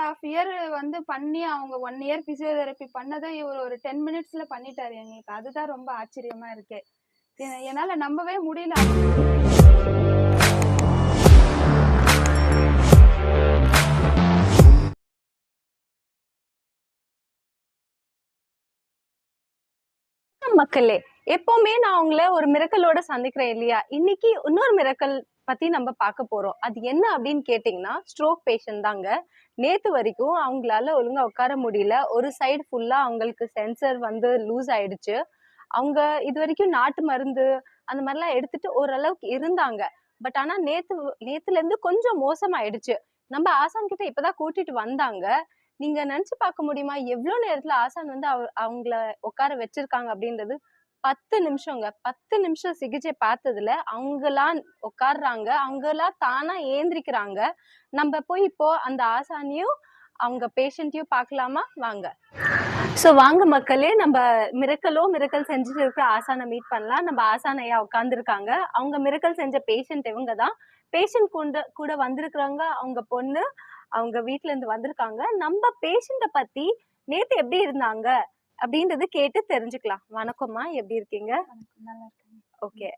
And half year வந்து பண்ணி அவங்க ஒன் இயர் பிசியோதெரப்பி பண்ணதை இவர் ஒரு டென் மினிட்ஸ்ல பண்ணிட்டாரு எங்களுக்கு. அதுதான் ரொம்ப ஆச்சரியமா இருக்கு. என்னால நம்பவே முடியல. மக்களே எப்பவுமே நான் உங்களை ஒரு மிரக்கலோட சந்திக்கிறேன் இல்லையா? இன்னைக்கு இன்னொரு மிரக்கல் பத்தி நம்ம பார்க்க போறோம். அது என்ன அப்படின்னு கேட்டிங்கன்னா ஸ்ட்ரோக் பேஷண்ட் தாங்க. நேத்து வரைக்கும் அவங்களால ஒழுங்கா உட்கார முடியல. ஒரு சைடு ஃபுல்லா அவங்களுக்கு சென்சர் வந்து லூஸ் ஆயிடுச்சு. அவங்க இது வரைக்கும் நாட்டு மருந்து அந்த மாதிரிலாம் எடுத்துட்டு ஓரளவுக்கு இருந்தாங்க. பட் ஆனா நேத்து நேத்துல இருந்து கொஞ்சம் மோசமாயிடுச்சு. நம்ம ஆசான் கிட்ட இப்பதான் கூட்டிட்டு வந்தாங்க. நீங்க நினைச்சு பார்க்க முடியுமா? எவ்வளவு நேரத்துல ஆசான் வந்து அவ- அவங்கள உட்கார வச்சிருக்காங்க அப்படின்றது பத்து நிமிஷங்க. பத்து நிமிஷம் சிகிச்சை பார்த்ததுல அவங்களா உட்காடுறாங்க அவங்களா தானா ஏந்திரிக்கிறாங்க. நம்ம போய் இப்போ அந்த ஆசானியும் அவங்க பேஷண்ட்டையும் பார்க்கலாமா? வாங்க. ஸோ வாங்க மக்களே நம்ம மிரக்கலோ மிரக்கல் செஞ்சுட்டு இருக்க ஆசானை மீட் பண்ணலாம். நம்ம ஆசான் ஐயா உட்காந்துருக்காங்க அவங்க மிரக்கல் செஞ்ச பேஷண்ட் இவங்க தான். பேஷண்ட் கூட கூட வந்திருக்கிறவங்க அவங்க பொண்ணு அவங்க வீட்டிலேருந்து இருந்து வந்திருக்காங்க. நம்ம பேஷண்ட்டை பத்தி நேத்து எப்படி இருந்தாங்க? அப்படின்றது கேட்டு தெரிஞ்சுக்கலாம். வணக்கம்மா. எப்படி இருக்கீங்க? ஓகே.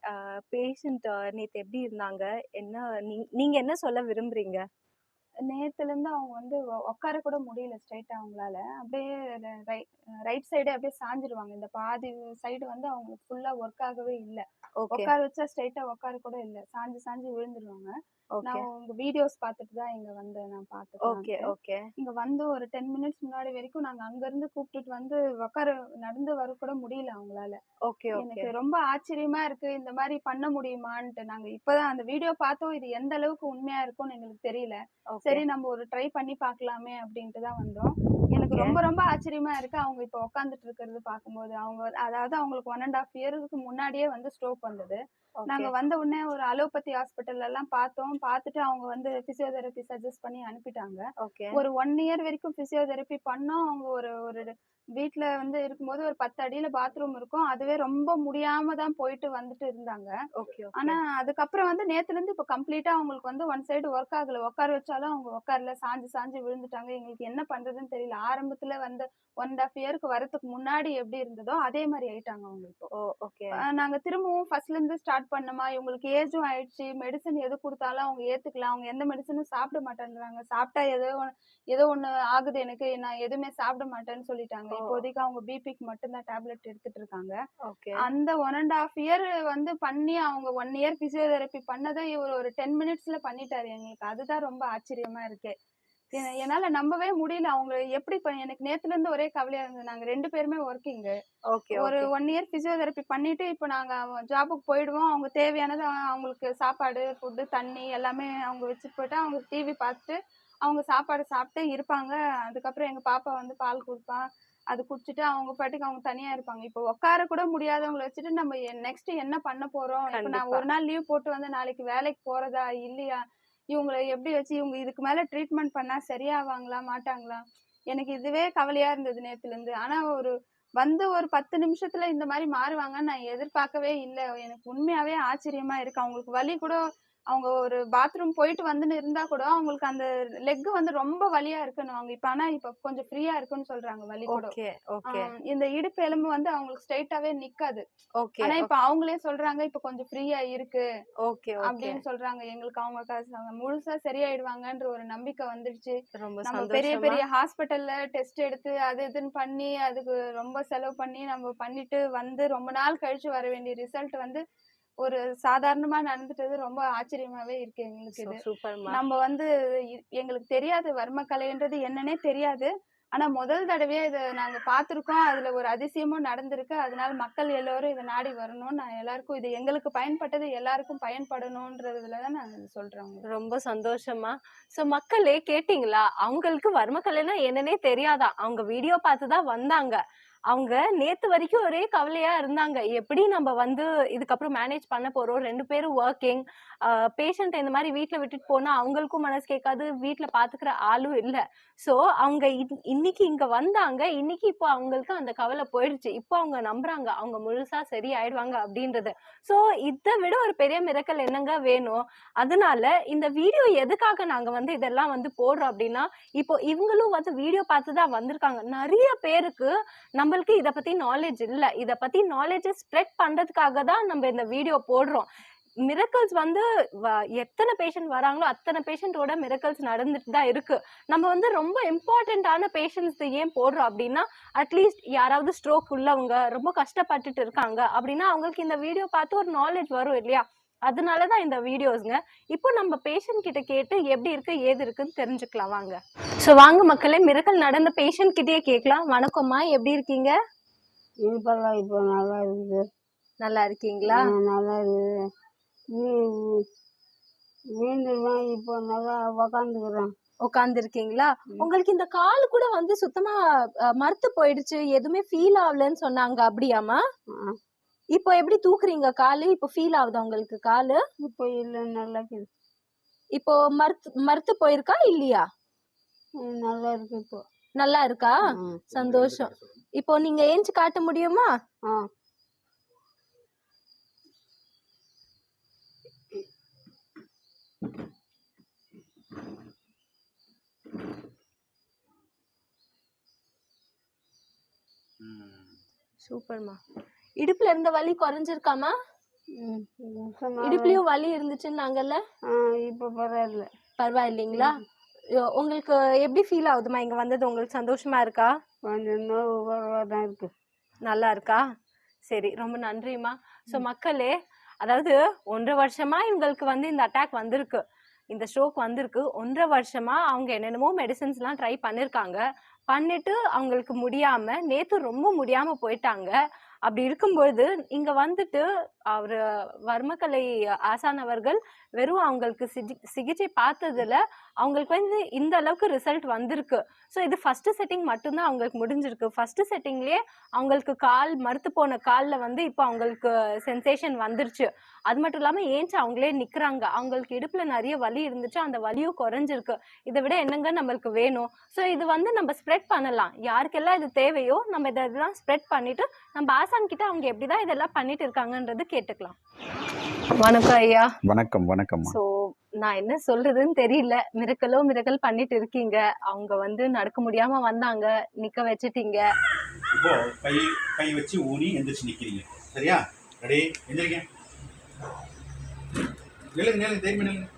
பேஷண்ட் நேத்து எப்படி இருந்தாங்க? என்ன நீங்க என்ன சொல்ல விரும்புறீங்க? நேத்துல இருந்து அவங்க வந்து உட்கார கூட முடியல ஸ்ட்ரைட்டா அவங்களால. அப்படியே ரைட் சைடு அப்படியே சாஞ்சிருவாங்க. இந்த பாதி சைடு வந்து அவங்களுக்கு ஃபுல்லா ஒர்க் ஆகவே இல்ல. உட்கார வச்சா ஸ்ட்ரைட்டா உட்கார கூட இல்ல. சாஞ்சு சாஞ்சு விழுந்துருவாங்க. நான் உங்க வீடியோஸ் பார்த்துட்டு தான் இங்க வந்தேன் நான் ஓகே பார்த்துட்டு ஓகே. இங்க வந்து ஒரு டென் மினிட்ஸ் முன்னாடி வரைக்கும் நாங்க அங்க இருந்து கூப்பிட்டுட்டு வந்து உட்கார நடந்து வர கூட முடியல அவங்களால. Okay okay. எனக்கு ரொம்ப ஆச்சரியமா இருக்கு இந்த மாதிரி பண்ண முடியுமான்ட்டு. நாங்க இப்பதான் அந்த வீடியோ பார்த்தோம் இது எந்த அளவுக்கு உண்மையா இருக்கும்னு எங்களுக்கு தெரியல. சரி நம்ம ஒரு ட்ரை பண்ணி பார்க்கலாமே அப்படின்ட்டு தான் வந்தோம். எனக்கு. ரொம்ப ரொம்ப ஆச்சரியமா இருக்கு அவங்க இப்ப உட்காந்துட்டு இருக்கிறது பார்க்கும்போது. அவங்க அதாவது அவங்களுக்கு ஒன் அண்ட் ஹாஃப் இயருக்கு முன்னாடியே வந்து ஸ்ட்ரோக் வந்தது. நாங்க வந்த உடனே ஒரு அலோபதி ஹாஸ்பிட்டல் எல்லாம் பார்த்தோம் பார்த்துட்டு அவங்க வந்து பிசியோதெரப்பி சஜஸ்ட் பண்ணி அனுப்பிட்டாங்க. ஒரு ஒன் இயர் வரைக்கும் பிசியோதெரப்பி பண்ணோம் அவங்க ஒரு ஒரு வீட்ல வந்து இருக்கும்போது ஒரு பத்து அடியில பாத்ரூம் இருக்கும். அதுவே ரொம்ப முடியாம தான் போயிட்டு வந்துட்டு இருந்தாங்க. ஓகே ஆனா அதுக்கப்புறம் வந்து நேத்துல இருந்து இப்ப கம்ப்ளீட்டா அவங்களுக்கு வந்து ஒன் சைடு ஒர்க் ஆகல. உட்கார வச்சாலும் அவங்க உட்காரல. சாஞ்சு சாஞ்சு விழுந்துட்டாங்க. எங்களுக்கு என்ன பண்றதுன்னு தெரியல. ஆரம்பத்துல வந்து ஒன் அண்ட் ஹாஃப் இயருக்கு வரதுக்கு முன்னாடி எப்படி இருந்ததோ அதே மாதிரி ஆயிட்டாங்க அவங்க இப்போ. Oh okay. நாங்க திரும்பவும் ஃபர்ஸ்ட்ல இருந்து ஸ்டார்ட் பண்ணோமா? இவங்களுக்கு ஏஜும் ஆயிடுச்சு. மெடிசன் எது கொடுத்தாலும் அவங்க ஏத்துக்கலாம். அவங்க எந்த மெடிசனும் சாப்பிட மாட்டேன்றாங்க. சாப்பிட்டா ஏதோ ஏதோ ஒண்ணு ஆகுது எனக்கு. நான் எதுவுமே சாப்பிட மாட்டேன்னு சொல்லிட்டாங்க. இப்போதைக்கு அவங்க பிபிக்கு மட்டும்தான் டேப்லெட் எடுத்துட்டு இருக்காங்க. ஓகே. அந்த ஒன் அண்ட் ஹாஃப் இயர் வந்து பண்ணி அவங்க ஒன் இயர் பிசியோதெரப்பி பண்ணதை இவர் ஒரு டென் மினிட்ஸ்ல பண்ணிட்டாரு எங்களுக்கு. அதுதான் ரொம்ப ஆச்சரியமா இருக்கு. என்னால நம்பவே முடியல. அவங்க எப்படி எனக்கு நேத்துல இருந்து ஒரே கவலையா இருந்தது. நாங்க ரெண்டு பேருமே ஒர்க்கிங் ஓகே ஒரு ஒன் இயர் பிசியோதெரப்பி பண்ணிட்டு இப்போ நாங்க ஜாபுக்கு போயிடுவோம். அவங்க தேவையானது அவங்க- அவங்களுக்கு சாப்பாடு ஃபுட்டு தண்ணி எல்லாமே அவங்க வச்சுட்டு போயிட்டு அவங்க டிவி பார்த்துட்டு அவங்க சாப்பாடு சாப்பிட்டு இருப்பாங்க. அதுக்கப்புறம் எங்க பாப்பா வந்து பால் கொடுப்பா. அது குடிச்சிட்டு அவங்க பாட்டுக்கு அவங்க தனியா இருப்பாங்க. இப்போ உட்கார கூட முடியாதவங்களை வச்சுட்டு நம்ம நெக்ஸ்ட் என்ன பண்ண போறோம்? இப்போ நான். ஒரு நாள் லீவ் போட்டு வந்து நாளைக்கு வேலைக்கு போறதா இல்லையா? இவங்களை எப்படி வச்சு இவங்க இதுக்கு மேல ட்ரீட்மெண்ட் பண்ணா சரியாவாங்களா மாட்டாங்களா? எனக்கு இதுவே கவலையா இருந்தது நேத்துல இருந்து ஆனா ஒரு வந்து ஒரு பத்து நிமிஷத்துல இந்த மாதிரி மாறுவாங்கன்னு நான் எதிர்பார்க்கவே இல்லை. எனக்கு உண்மையாவே ஆச்சரியமா இருக்கு. அவங்களுக்கு வலி கூட அவங்க ஒரு பாத்ரூம் போயிட்டு வந்துன்னு இருந்தா கூட அவங்களுக்கு அந்த லெக் வந்து ரொம்ப வலியா இருக்குன்னு அவங்க இப்ப ஆனா இப்ப கொஞ்சம் ஃப்ரீயா இருக்குன்னு சொல்றாங்க வலி கூட. இந்த இடுப்பு எலும்பு வந்து அவங்களுக்கு ஸ்ட்ரைட்டாவே நிக்காது. ஆனா இப்ப அவங்களே சொல்றாங்க இப்ப கொஞ்சம் ஃப்ரீயா இருக்கு ஓகே அப்படின்னு சொல்றாங்க. எங்களுக்கு அவங்க காசு முழுசா சரியாயிடுவாங்கன்ற ஒரு நம்பிக்கை வந்துடுச்சு. நம்ம பெரிய பெரிய ஹாஸ்பிட்டல்ல டெஸ்ட் எடுத்து அது இதுன்னு பண்ணி அதுக்கு ரொம்ப செலவு பண்ணி நம்ம பண்ணிட்டு வந்து ரொம்ப நாள் கழிச்சு வர வேண்டிய ரிசல்ட் வந்து ஒரு சாதாரணமா நடந்துட்டது ரொம்ப ஆச்சரியமாவே இருக்கு எங்களுக்கு இது. நம்ம வந்து எங்களுக்கு தெரியாது வர்மக்கலைன்றது என்னன்னே தெரியாது. ஆனா முதல் தடவையா இதை நாங்க பார்த்திருக்கோம் அதுல ஒரு அதிசயமும் நடந்திருக்கு. அதனால மக்கள் எல்லாரும் இதை நாடி வரணும் நான் எல்லாருக்கும் இது எங்களுக்கு பயன்பட்டது எல்லாருக்கும் பயன்படணும்ன்றதுல தான் நான் இது சொல்றேன் உங்களுக்கு. ரொம்ப சந்தோஷமா. சோ மக்களே கேட்டிங்களா? அவங்களுக்கு வர்மக்கலைனா என்னன்னே தெரியாதா? அவங்க வீடியோ பார்த்து தான் வந்தாங்க. அவங்க நேத்து வரைக்கும் ஒரே கவலையா இருந்தாங்க. எப்படி நம்ம வந்து இதுக்கப்புறம் மேனேஜ் பண்ண போறோம்? ரெண்டு பேரும் ஒர்க்கிங் பேஷண்ட் இந்த மாதிரி வீட்டில் விட்டுட்டு போனால் அவங்களுக்கும் மனசு கேட்காது. வீட்டில் பார்த்துக்கிற ஆளும் இல்லை. ஸோ அவங்க இன்- இன்னைக்கு இங்கே வந்தாங்க. இன்னைக்கு இப்போ அவங்களுக்கு அந்த கவலை போயிடுச்சு. இப்போ அவங்க நம்புறாங்க. அவங்க முழுசா சரி ஆயிடுவாங்க அப்படின்றது. ஸோ இதை விட ஒரு பெரிய மிரக்கல் என்னங்க வேணும்? அதனால இந்த வீடியோ எதுக்காக நாங்கள் வந்து இதெல்லாம் வந்து போடுறோம் அப்படின்னா இப்போ இவங்களும் வந்து வீடியோ பார்த்து தான் வந்திருக்காங்க. நிறைய பேருக்கு நம்மளுக்கு இதை பற்றி நாலேஜ் இல்லை. இதை பற்றி நாலேஜை ஸ்ப்ரெட் பண்ணுறதுக்காக தான் நம்ம இந்த வீடியோ போடுறோம். மிரக்கல்ஸ் வந்து எத்தனை பேஷண்ட் வராங்களோ அத்தனை பேஷண்டோட மிரக்கல்ஸ் நடந்துட்டு தான் இருக்கு. நம்ம வந்து ரொம்ப இம்பார்ட்டண்ட்டான பேஷண்ட்ஸ் ஏன் போடுறோம் அப்படின்னா அட்லீஸ்ட் யாராவது ஸ்ட்ரோக் உள்ளவங்க ரொம்ப கஷ்டப்பட்டுட்டு இருக்காங்க அப்படின்னா அவங்களுக்கு இந்த வீடியோ பார்த்து ஒரு நாலேஜ் வரும் இல்லையா? அதனால தான் இந்த வீடியோஸ்ங்க இப்போ நம்ம பேஷண்ட் கிட்ட கேட்டு எப்படி இருக்கு ஏது இருக்குன்னு தெரிஞ்சுக்கலாம் வாங்க. ஸோ வாங்க மக்களே மிரக்கல் நடந்த பேஷண்ட் கிட்டயே கேட்கலாம். வணக்கம்மா எப்படி இருக்கீங்க? இப்போ நல்லா இருக்குது. நல்லா இருக்கீங்களா? நல்லா இருக்குது. வீந்துருவேன் இப்போ நல்லா உக்காந்துக்கிறேன். உட்கார்ந்து இருக்கீங்களா உங்களுக்கு இந்த கால் கூட வந்து சுத்தமா அஹ், மரத்து போயிடுச்சு எதுவுமே ஃபீல் ஆகலன்னு சொன்னாங்க அப்படியாம்மா? ஆ, இப்போ எப்படி தூக்குறீங்க காலு? இப்போ ஃபீல் ஆகுதா உங்களுக்கு காலு? இப்போ இல்லை நல்லா இப்போ மறுத்து மறுத்து போயிருக்கா இல்லையா? நல்லா இருக்கு இப்போ. நல்லா இருக்கா? சந்தோஷம். இப்போ நீங்க ஏஞ்சி காட்ட முடியுமா? சூப்பர்மா. இடுப்புல இருந்த வலி குறைஞ்சிருக்காமா. இடுப்புலயும் வலி இருந்துச்சுன்னாங்கல்ல? ஆ இப்போ பரவாயில்ல. பரவாயில்லைங்களா? உங்களுக்கு எப்படி ஃபீல் ஆகுதுமா? இங்க வந்தது உங்களுக்கு சந்தோஷமா இருக்கா? கொஞ்சம் இருக்கு. நல்லா இருக்கா? சரி ரொம்ப நன்றிம்மா. ஸோ மக்களே அதாவது ஒன்றரை வருஷமா இவங்களுக்கு வந்து இந்த அட்டாக் வந்திருக்கு. இந்த ஸ்ட்ரோக் வந்திருக்கு. ஒன்றரை வருஷமா அவங்க என்னென்னமோ மெடிசன்ஸ்லாம் ட்ரை பண்ணியிருக்காங்க பண்ணிட்டு அவங்களுக்கு முடியாம நேத்து ரொம்ப முடியாம போயிட்டாங்க. அப்படி இருக்கும்பொழுது இங்க வந்துட்டு அவர் வர்மக்கலை ஆசானவர்கள் வெறும் அவங்களுக்கு சிகி சிகிச்சை பார்த்ததுல அவங்களுக்கு வந்து இந்த அளவுக்கு ரிசல்ட் வந்திருக்கு. ஸோ இது ஃபர்ஸ்ட் செட்டிங் மட்டும்தான் அவங்களுக்கு முடிஞ்சிருக்கு. ஃபர்ஸ்ட் செட்டிங்லேயே அவங்களுக்கு கால் மறுத்து போன காலில் வந்து இப்போ அவங்களுக்கு சென்சேஷன் வந்துருச்சு. அது மட்டும் இல்லாமல் ஏன்ச்சு அவங்களே நிற்கிறாங்க அவங்களுக்கு இடுப்பில் நிறைய வலி இருந்துச்சு. அந்த வலியும் குறைஞ்சிருக்கு. இதை விட என்னங்க நம்மளுக்கு வேணும்? ஸோ இது வந்து நம்ம ஸ்ப்ரெட் பண்ணலாம். யாருக்கெல்லாம் இது தேவையோ நம்ம இதெல்லாம் ஸ்ப்ரெட் பண்ணிட்டு நம்ம ஆசை ஆசான் கிட்ட அவங்க எப்படிதான் இதெல்லாம் பண்ணிட்டு இருக்காங்கன்றது கேட்டுக்கலாம். வணக்கம் ஐயா. வணக்கம் வணக்கம்மா. ஸோ நான் என்ன சொல்றதுன்னு தெரியல. மிரக்கலோ மிரக்கல் பண்ணிட்டு இருக்கீங்க. அவங்க வந்து நடக்க முடியாம வந்தாங்க. நிக்க வச்சிட்டீங்க. இப்போ கை கை வச்சு ஊனி எந்திரிச்சு நிக்கிறீங்க. சரியா? ரெடி? எந்திரிங்க. நில்லுங்க நில்லுங்க தைரியமா நில்லுங்க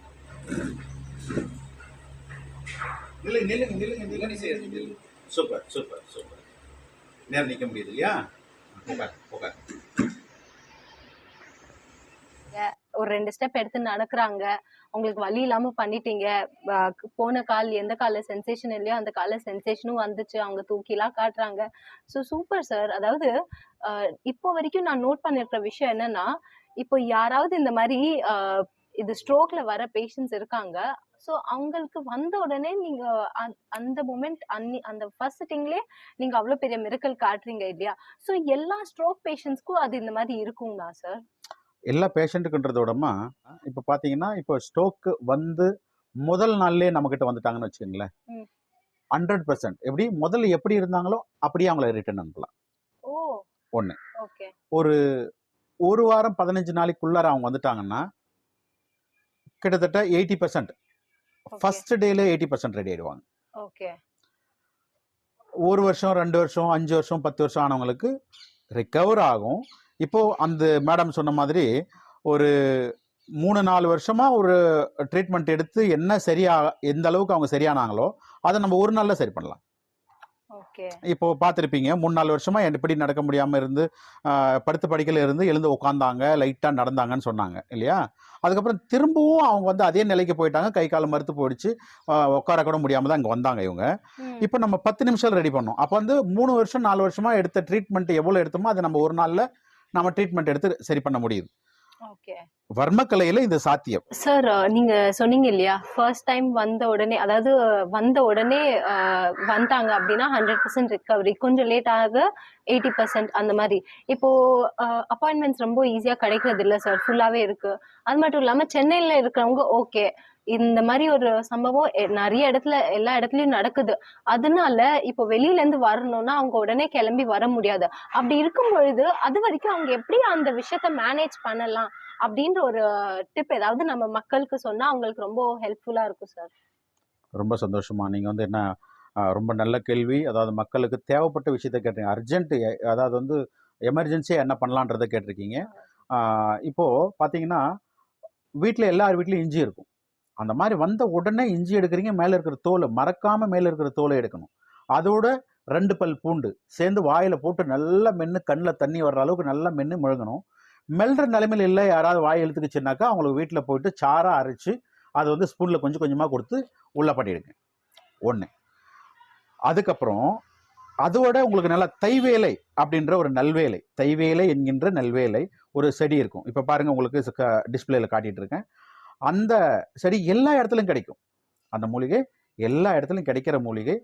நில்லுங்க நில்லுங்க நில்லுங்க நில்லுங்க. Super super super. நேரம் நிக்க முடியுது இல்லையா? ஒரு ரெண்டு ஸ்டெப் எடுத்து நடக்கிறாங்க. அவங்களுக்கு வழி இல்லாம பண்ணிட்டீங்க. போன கால் எந்த கால சென்சேஷன் இல்லையோ அந்த கால சென்சேஷனும் வந்துச்சு. அவங்க தூக்கிலாம் காட்டுறாங்க. ஸோ சூப்பர் சார் அதாவது இப்போ வரைக்கும் நான் நோட் பண்ணிருக்கிற விஷயம் என்னன்னா இப்போ யாராவது இந்த மாதிரி இது ஸ்ட்ரோக்ல வர பேஷண்ட்ஸ் இருக்காங்க. ஸோ அவங்களுக்கு வந்த உடனே நீங்க அந்த- மூமெண்ட் அன்னி அந்த ஃபர்ஸ்ட் சிட்டிங்லேயே நீங்க அவ்வளோ பெரிய மிரக்கல் காட்டுறீங்க இல்லையா? ஸோ எல்லா ஸ்ட்ரோக் பேஷண்ட்ஸ்க்கும் அது இந்த மாதிரி இருக்குங்களா சார் எல்லா பேஷண்ட்டுக்குன்றதோடமா இப்போ பார்த்தீங்கன்னா இப்போ ஸ்ட்ரோக்கு வந்து முதல் நாள்லயே நம்மக்கிட்ட வந்துட்டாங்கன்னு வச்சுக்கோங்களேன். ஹண்ட்ரட் பர்சன்ட் எப்படி? முதல்ல எப்படி இருந்தாங்களோ அப்படியே அவங்கள ரிட்டர்ன் அனுப்பலாம். ஓ! ஒண்ணு. ஓகே. ஒரு ஒரு வாரம் பதினஞ்சு நாளைக்குள்ளார அவங்க வந்துட்டாங்கன்னா கிட்டத்தட்ட எயிட்டி பர்சன்ட் ஃபர்ஸ்ட் டேல எயிட்டி பர்சன்ட் ரெடி ஆயிடுவாங்க. ஓகே. ஒரு வருஷம் ரெண்டு வருஷம் அஞ்சு வருஷம் பத்து வருஷம் ஆனவங்களுக்கு ரிகவர் ஆகும். இப்போ அந்த மேடம் சொன்ன மாதிரி ஒரு மூணு நாலு வருஷமா ஒரு ட்ரீட்மெண்ட் எடுத்து என்ன சரியா எந்த அளவுக்கு அவங்க சரியானாங்களோ அதை நம்ம ஒரு நாள்ல சரி பண்ணலாம். இப்போ பார்த்துருப்பீங்க மூணு நாலு வருஷமா எப்படி நடக்க முடியாம இருந்து படுத்து படிக்கல இருந்து எழுந்து உட்காந்தாங்க லைட்டா நடந்தாங்கன்னு சொன்னாங்க இல்லையா? அதுக்கப்புறம் திரும்பவும் அவங்க வந்து அதே நிலைக்கு போயிட்டாங்க கை கால் மறுத்து போயிடுச்சு உட்கார கூட முடியாம தான் இங்க வந்தாங்க இவங்க. இப்போ நம்ம பத்து நிமிஷம் ரெடி பண்ணோம். அப்போ வந்து மூணு வருஷம் நாலு வருஷமா எடுத்த ட்ரீட்மெண்ட் எவ்வளோ எடுத்தோமோ அதை நம்ம ஒரு நாள்ல நம்ம ட்ரீட்மெண்ட் எடுத்து சரி பண்ண முடியுது. ஓகே. வர்மக்கலையில இந்த சாத்தியம். சார் நீங்க சொன்னீங்க இல்லையா? ஃபர்ஸ்ட் டைம் வந்த உடனே அதாவது வந்த உடனே வந்தாங்க அப்படின்னா ஹண்ட்ரட் பர்சன்ட் ரிகவரி கொஞ்சம் லேட் ஆக எயிட்டி பர்சன்ட் அந்த மாதிரி. இப்போ அப்பாயின்மெண்ட்ஸ் ரொம்ப ஈஸியா கிடைக்கிறது இல்லை சார் ஃபுல்லாவே இருக்கு. அது மட்டும் இல்லாம சென்னையில இருக்கிறவங்க ஓகே இந்த மாதிரி ஒரு சம்பவம் நிறைய இடத்துல எல்லா இடத்துலயும் நடக்குது. அதனால இப்போ வெளியில இருந்து வரணும்னா அவங்க உடனே கிளம்பி வர முடியாது. அப்படி இருக்கும் பொழுது அது வரைக்கும் அவங்க எப்படி அந்த விஷயத்த மேனேஜ் பண்ணலாம்? அப்படின்ற ஒரு டிப் ஏதாவது நம்ம மக்களுக்கு சொன்னா அவங்களுக்கு ரொம்ப ஹெல்ப்ஃபுல்லா இருக்கும் சார் ரொம்ப சந்தோஷமா. நீங்கள் வந்து என்ன ரொம்ப நல்ல கேள்வி. அதாவது மக்களுக்கு தேவைப்பட்ட விஷயத்த கேட்டீங்க. அர்ஜென்ட் அதாவது வந்து எமர்ஜென்சியாக என்ன பண்ணலான்றதை கேட்டிருக்கீங்க. இப்போது இப்போ பார்த்தீங்கன்னா வீட்டில் எல்லார் வீட்லேயும் இஞ்சி இருக்கும். அந்த மாதிரி வந்த உடனே இஞ்சி எடுக்கிறீங்க மேலே இருக்கிற தோலை மறக்காமல் மேலே இருக்கிற தோலை எடுக்கணும். அதோட ரெண்டு பல் பூண்டு சேர்ந்து வாயில் போட்டு நல்லா மென்று கண்ணில் தண்ணி வர்ற அளவுக்கு நல்லா மென்று முழுங்கணும் மெல்ற நிலைமையில் இல்லை யாராவது வாய் எழுத்துக்குச்சுனாக்கா அவங்களுக்கு வீட்டில் போயிட்டு சாராக அரைச்சி அதை வந்து ஸ்பூனில் கொஞ்சம் கொஞ்சமாக கொடுத்து உள்ளே பண்ணிடுங்க. ஒன்று அதுக்கப்புறம் அதோட உங்களுக்கு நல்லா தைவேலை அப்படின்ற ஒரு நல்வேலை தைவேலை என்கின்ற நல்வேலை ஒரு செடி இருக்கும். இப்போ பாருங்கள் உங்களுக்கு டிஸ்பிளேயில் காட்டிகிட்டு இருக்கேன். அந்த செடி எல்லா இடத்துலையும் கிடைக்கும். அந்த மூலிகை எல்லா இடத்துலையும் கிடைக்கிற மூலிகை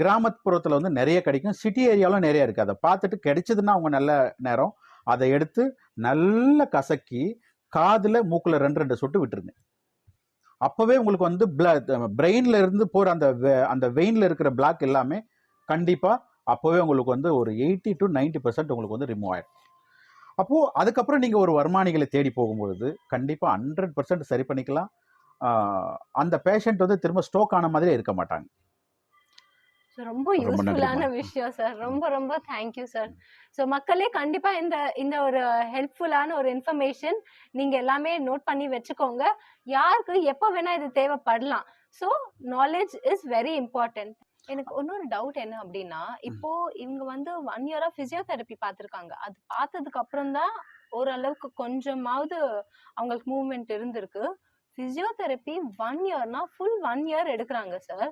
கிராமப்புறத்தில் வந்து நிறைய கிடைக்கும். சிட்டி ஏரியாவிலும் நிறைய இருக்குது அதை பார்த்துட்டு கிடைச்சதுன்னா அவங்க நல்ல நேரம். அதை எடுத்து நல்ல கசக்கி காதில் மூக்கில் ரெண்டு ரெண்டு சொட்டு விட்டுருங்க. அப்போவே உங்களுக்கு வந்து பிரெயினில் இருந்து போகிற அந்த அந்த வெயினில் இருக்கிற பிளாக் எல்லாமே கண்டிப்பாக அப்போவே உங்களுக்கு வந்து ஒரு எயிட்டி டு 90% பர்சன்ட் உங்களுக்கு வந்து ரிமூவ் ஆயிடும். அப்போது அதுக்கப்புறம் நீங்கள் ஒரு வருமானிகளை தேடி போகும்பொழுது கண்டிப்பாக ஹண்ட்ரட் பர்சன்ட் சரி பண்ணிக்கலாம். அந்த பேஷண்ட் வந்து திரும்ப ஸ்ட்ரோக் ஆன மாதிரியே இருக்க மாட்டாங்க. ரொம்ப. யூஸ்ஃபுல்லான விஷயம் சார் ரொம்ப ரொம்ப தேங்க்யூ சார் ஸோ மக்களே கண்டிப்பா இந்த இந்த ஒரு ஹெல்ப்ஃபுல்லான ஒரு இன்ஃபர்மேஷன் நீங்க எல்லாமே நோட் பண்ணி வச்சுக்கோங்க. யாருக்கு எப்போ வேணா இது தேவைப்படலாம். So knowledge is very important எனக்கு இன்னொரு டவுட் என்ன அப்படின்னா இப்போ இவங்க வந்து ஒன் இயரா பிசியோதெரப்பி பார்த்துருக்காங்க. அது பார்த்ததுக்கு அப்புறம் தான் ஓரளவுக்கு கொஞ்சமாவது அவங்களுக்கு மூவ்மெண்ட் இருந்திருக்கு. பிசியோதெரப்பி ஒன் இயர்னா ஃபுல் ஒன் இயர் எடுக்கிறாங்க sir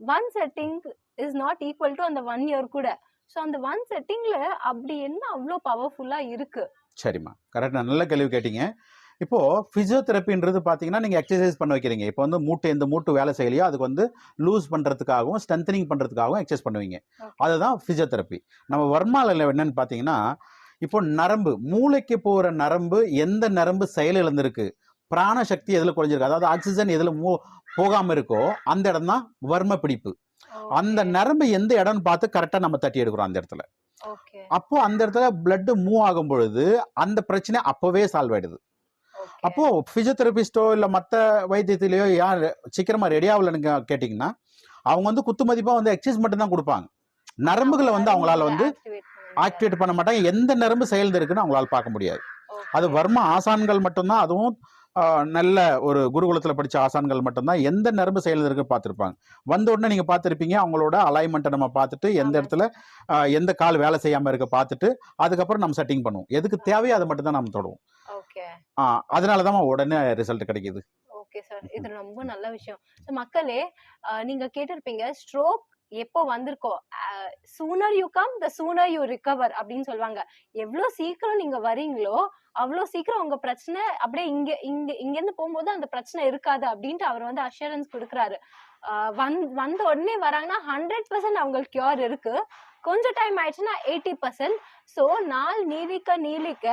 one setting is not equal to அந்த ஒன் இயர் கூட. ஸோ அந்த ஒன் செட்டிங்ல அப்படி என்ன அவ்வளோ பவர்ஃபுல்லா இருக்கு? சரிம்மா. கரெக்டாக நல்ல கேள்வி கேட்டீங்க. இப்போது ஃபிசியோதெரப்பின்றது பார்த்தீங்கன்னா நீங்கள் எக்ஸசைஸ் பண்ண வைக்கிறீங்க. இப்போ வந்து மூட்டு எந்த மூட்டு வேலை செய்யலையோ அதுக்கு வந்து லூஸ் பண்ணுறதுக்காகவும் ஸ்ட்ரென்தனிங் பண்ணுறதுக்காகவும் எக்ஸசைஸ் பண்ணுவீங்க. அதுதான் ஃபிசியோதெரப்பி நம்ம வர்மாவில் என்னன்னு பார்த்தீங்கன்னா இப்போ நரம்பு மூளைக்கு போகிற நரம்பு எந்த நரம்பு செயல் இழந்திருக்கு? பிராண சக்தி எதில் குறைஞ்சிருக்கு? அதாவது ஆக்சிஜன் எதில் மூ போகாமல் இருக்கோ அந்த இடம் தான் வர்ம பிடிப்பு. அந்த நரம்பு எந்த இடம்னு பார்த்து கரெக்டாக நம்ம தட்டி எடுக்கிறோம் அந்த இடத்துல. அப்போ அந்த இடத்துல blood மூவ் ஆகும் பொழுது அந்த பிரச்சனை அப்போவே சால்வ் ஆயிடுது. அப்போ பிசியோதெரபிஸ்டோ இல்லை மற்ற வைத்தியத்திலேயோ யார் சீக்கிரமா ரெடி ஆகலன்னு கேட்டிங்கன்னா அவங்க வந்து குத்து மதிப்பாக வந்து எக்ஸசைஸ் மட்டும் தான் கொடுப்பாங்க. நரம்புகளை வந்து அவங்களால வந்து ஆக்டிவேட் பண்ண மாட்டாங்க. எந்த நரம்பு செயல்ந்து இருக்குன்னு அவங்களால பார்க்க முடியாது. அது வர்ம ஆசான்கள் மட்டும்தான். அதுவும் நல்ல ஒரு குருகுலத்தில் படித்த ஆசான்கள் மட்டும்தான் எந்த நரம்பு செயல் இருக்கு பார்த்துருப்பாங்க. வந்த உடனே நீங்கள் பார்த்துருப்பீங்க அவங்களோட அலைன்மெண்ட்டை நம்ம பார்த்துட்டு எந்த. இடத்துல எந்த கால் வேலை செய்யாமல் இருக்க பார்த்துட்டு அதுக்கப்புறம் நம்ம செட்டிங் பண்ணுவோம். எதுக்கு தேவையோ அதை மட்டும் தான் நம்ம தொடுவோம். அதனால தான் உடனே ரிசல்ட் கிடைக்குது. Okay sir. இது ரொம்ப நல்ல விஷயம். மக்களே நீங்க கேட்டிருப்பீங்க ஸ்ட்ரோக் எப்போ வந்திருக்கோ sooner you come the sooner you recover அப்படின்னு சொல்லுவாங்க. எவ்வளோ சீக்கிரம் நீங்க வரீங்களோ அவ்வளோ சீக்கிரம் உங்க பிரச்சனை அப்படியே இங்க இங்க இங்கேருந்து போகும்போது அந்த பிரச்சனை இருக்காது அப்படின்ட்டு அவர் வந்து அஷூரன்ஸ் கொடுக்குறாரு. வந் வந்த உடனே வராங்கன்னா ஹண்ட்ரட் பர்சன்ட் அவங்களுக்கு கியூர் இருக்கு. கொஞ்சம் டைம் ஆயிடுச்சுன்னா எயிட்டி பர்சன்ட் ஸோ நாள் நீளிக்க நீளிக்க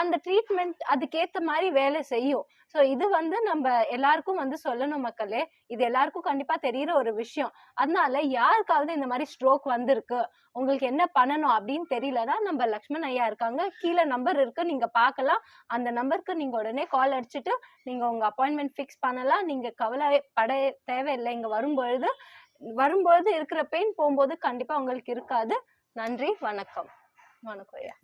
அந்த ட்ரீட்மெண்ட் அதுக்கேற்ற மாதிரி வேலை செய்யும். ஸோ இது வந்து நம்ம எல்லாருக்கும் வந்து சொல்லணும் மக்களே. இது எல்லாருக்கும் கண்டிப்பா தெரியிற ஒரு விஷயம். அதனால யாருக்காவது இந்த மாதிரி ஸ்ட்ரோக் வந்திருக்கு உங்களுக்கு என்ன பண்ணணும் அப்படின்னு தெரியலன்னா நம்ம லக்ஷ்மண் ஐயா இருக்காங்க. கீழே நம்பர் இருக்கு. நீங்க பார்க்கலாம் அந்த நம்பருக்கு நீங்க உடனே கால் அடிச்சுட்டு நீங்க உங்க அப்பாயின்மெண்ட் ஃபிக்ஸ் பண்ணலாம். நீங்க கவலை பட தேவையில்லை. இங்க வரும்பொழுது வரும்பொழுது இருக்கிற பெயின் போகும்போது கண்டிப்பா உங்களுக்கு இருக்காது. நன்றி. வணக்கம். வணக்கம் ஐயா.